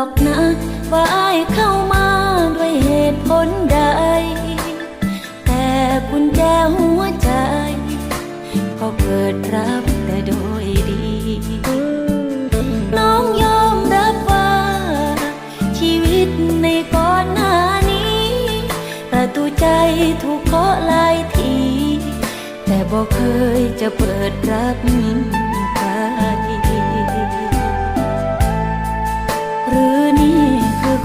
ดอกนะว่าอายเข้ามาด้วยเหตุผลใด แต่กุญแจหัวใจ ก็เปิดรับแต่โดยดี น้องยอมรับว่า ชีวิตในก่อนหน้านี้ ประตูใจถูกเคาะหลายที แต่บอกเคยจะเปิดรับ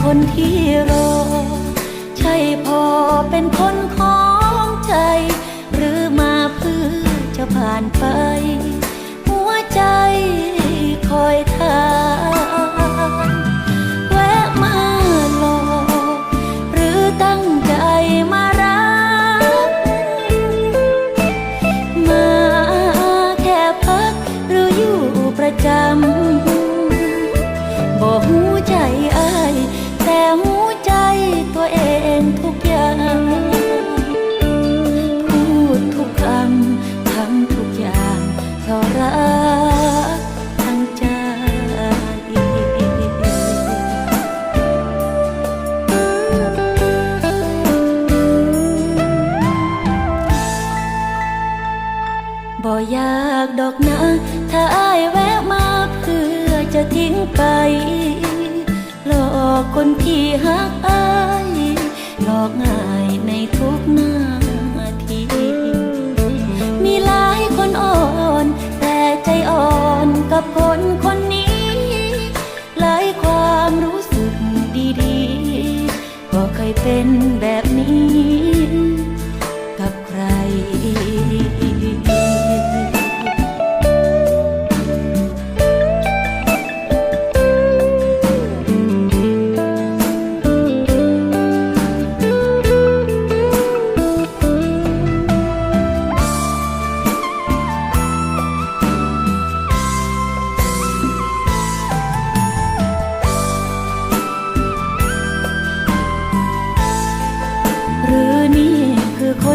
คนที่รอ ใช่พอเป็นคนของใจ หรือมาเพื่อจะผ่านไป หัวใจคอยทานแวะมาหลอกหรือตั้งใจมารัก มาแค่พักหรืออยู่ประจำ อยากดอกนะถ้าอายแวะมาเพื่อจะทิ้งไป หลอกคนที่หักอายหลอกง่ายในทุกนาที มีหลายคนอ่อน แต่ใจอ่อนกับคนคนนี้ หลายความรู้สึกดีๆก็เคยเป็นแบบนี้กับ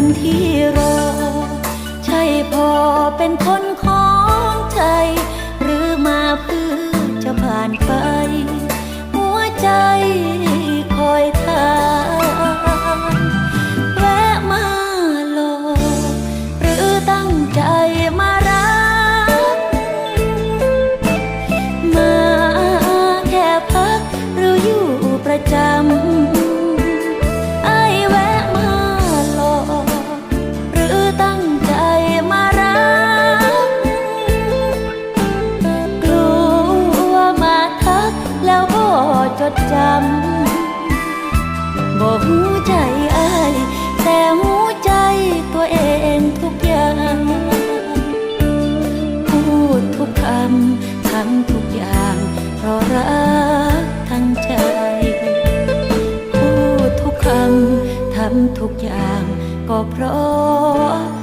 คนที่รอ ใช่พอเป็นคน ดจำบอกหูใจอายแต่หูใจตัวเองทุกอย่าง พูดทุกคำทำทุกอย่าง เพราะรักทั้งใจ พูดทุกคำทำทุกอย่างก็เพราะ